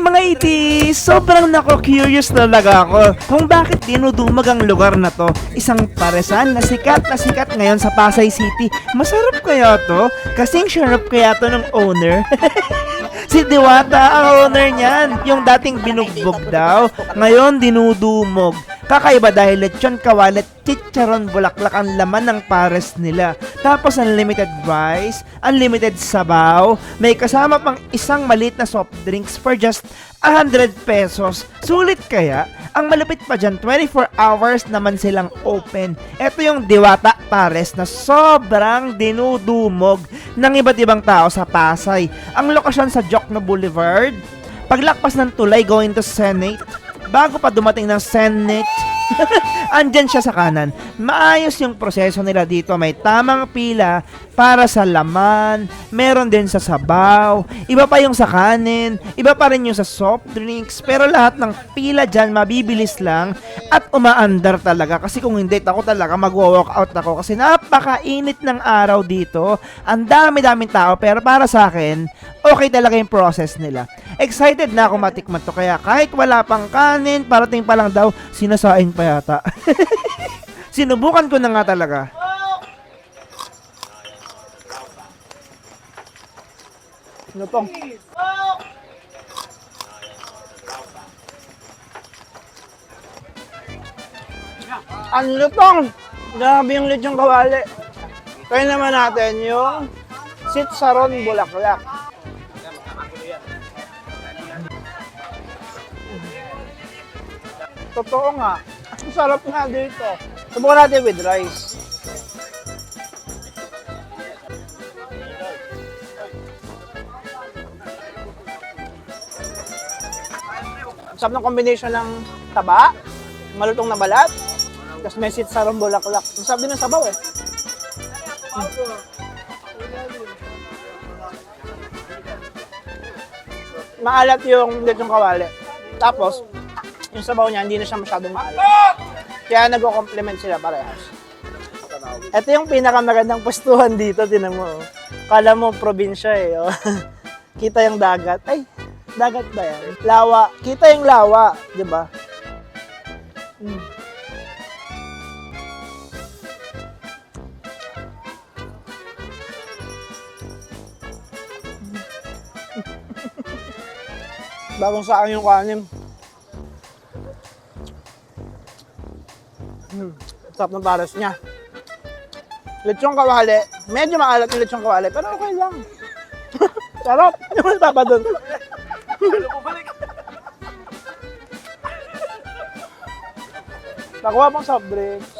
Mga itis! Sobrang nako-curious talaga ako kung bakit dinudumag ang lugar na to. Isang paresan na sikat na sikat ngayon sa Pasay City. Masarap kaya to? Kasing syarap kaya to ng owner. si Diwata ang owner niyan. Yung dating binugbog daw. Ngayon dinudumog. Kakaiba dahil lechon kawalet, chicharon bulaklak ang laman ng pares nila. Tapos unlimited rice, unlimited sabaw, may kasama pang isang maliit na soft drinks for just 100 pesos. Sulit kaya? Ang malupit pa dyan, 24 hours naman silang open. Ito yung Diwata Pares na sobrang dinudumog ng iba't ibang tao sa Pasay. Ang lokasyon sa Jokno Boulevard, paglakpas ng tulay going to Senate, bago pa dumating ng Senate, andyan siya sa kanan. Maayos yung proseso nila dito. May tamang pila para sa laman, meron din sa sabaw, iba pa yung sa kanin, iba pa rin yung sa soft drinks, pero lahat ng pila dyan mabibilis lang at umaandar talaga. Kasi kung hindi, ako talaga mag-walk out ako kasi napakainit ng araw dito. Ang dami-daming tao, pero para sa akin, okay talaga yung process nila. Excited na ako matikman to kaya kahit wala pang kanin, parating pa lang daw, sinasain pa yata. Sinubukan ko na nga talaga. Ano tong? Ano tong? Grabe yung lechong kawali. Kaya naman natin yung sitsaron bulaklak. Totoo nga. Ang sarap nga dito. Subukan natin with rice. Sarap ng combination ng taba, malutong na balat, tapos may sitsarong bulaklak. Ang sarap din ng sabaw eh. Maalat yung lechong kawali. Tapos, yung sabaw niya, hindi na siya masyadong maalat. Kaya nagko-complement sila parehas. Ito yung pinakamagandang pwestuhan dito, tinan mo. oh. Kala mo probinsya eh. oh. Kita yung dagat. Ay, dagat ba yan? Lawa. Kita yung lawa, di ba? Mm. Bagong sa akin yung kanin. Hmm. Sarap ng pares niya. Lechong kawali. Medyo maalat yung lechong kawali, pero okay lang. Sarap. Ano mo papa doon? Nakuha pang soft drinks.